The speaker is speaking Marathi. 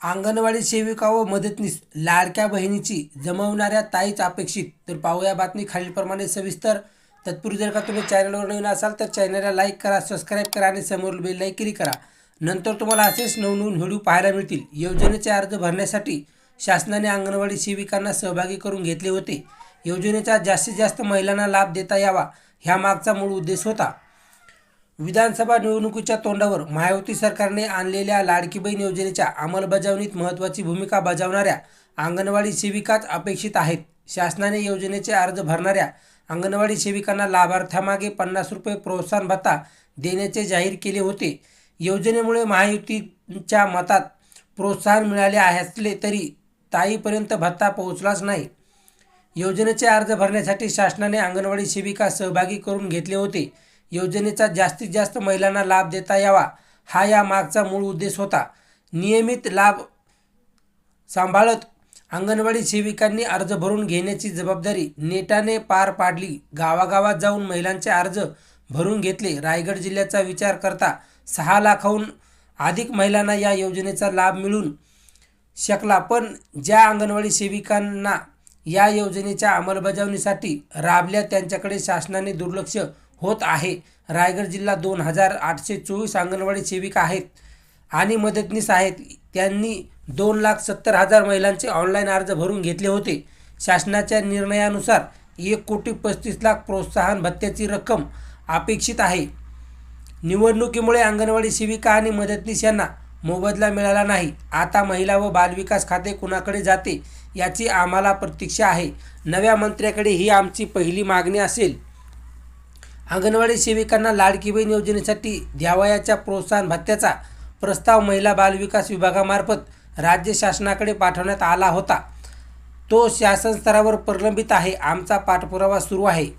अंगणवाडी सेविका व मदतनीस लाडक्या बहिणीची जमवणाऱ्या ताईच अपेक्षित. तर पाहूया बातमी खालीलप्रमाणे सविस्तर. तत्पूर्वी जर का तुम्ही चॅनलवर नवीन असाल तर चॅनलला लाईक करा सबस्क्राईब करा आणि समोर बेल क्लिक करा. नंतर तुम्हाला असेच नवनवीन व्हिडिओ पाहायला मिळतील. योजनेचे अर्ज भरण्यासाठी शासनाने अंगणवाडी सेविकांना सहभागी करून घेतले होते. योजनेचा जास्तीत जास्त महिलांना लाभ देता यावा ह्या मागचा मूळ उद्देश होता. विधानसभा निवडणुकीच्या तोंडावर महायुती सरकारने आणलेल्या लाडकी बहीण योजनेच्या अंमलबजावणीत महत्त्वाची भूमिका बजावणाऱ्या अंगणवाडी सेविकाच अपेक्षित आहेत. शासनाने योजनेचे अर्ज भरणाऱ्या अंगणवाडी सेविकांना लाभार्थ्यामागे पन्नास रुपये प्रोत्साहन भत्ता देण्याचे जाहीर केले होते. योजनेमुळे महायुतीच्या मतात प्रोत्साहन मिळाले असले तरी ताईपर्यंत भत्ता पोहोचलाच नाही. योजनेचे अर्ज भरण्यासाठी शासनाने अंगणवाडी सेविका सहभागी करून घेतले होते. योजनेचा जास्तीत जास्त महिलांना लाभ देता यावा. हा या मागचा मूळ उद्देश होता. नियमित लाभ सांभाळत अंगणवाडी सेविकांनी अर्ज भरून घेण्याची जबाबदारी नेटाने पार पाडली. गावागावात जाऊन महिलांचे अर्ज भरून घेतले. रायगड जिल्ह्याचा विचार करता सहा लाखाहून अधिक महिलांना या योजनेचा लाभ मिळून शकला. पण ज्या अंगणवाडी सेविकांना या योजनेच्या अंमलबजावणीसाठी राबल्या त्यांच्याकडे शासनाने दुर्लक्ष होत आहे. रायगड जिल्हा दोन हजार आठशे चोवीस अंगणवाडी सेविका आहेत आणि मदतनीस आहेत. त्यांनी दोन लाख सत्तर हजार महिलांचे ऑनलाईन अर्ज भरून घेतले होते. शासनाच्या निर्णयानुसार एक कोटी पस्तीस लाख प्रोत्साहन भत्त्याची रक्कम अपेक्षित आहे. निवडणुकीमुळे अंगणवाडी सेविका आणि मदतनीस यांना मोबदला मिळाला नाही. आता महिला व बालविकास खाते कुणाकडे जाते याची आम्हाला प्रतीक्षा आहे. नव्या मंत्र्याकडे ही आमची पहिली मागणी असेल. अंगणवाडी सेविकांना लाडकी बहीण योजनेसाठी द्यावयाच्या प्रोत्साहन भत्त्याचा प्रस्ताव महिला बालविकास विभागामार्फत राज्य शासनाकडे पाठवण्यात आला होता. तो शासन स्तरावर प्रलंबित आहे. आमचा पाठपुरावा सुरू आहे.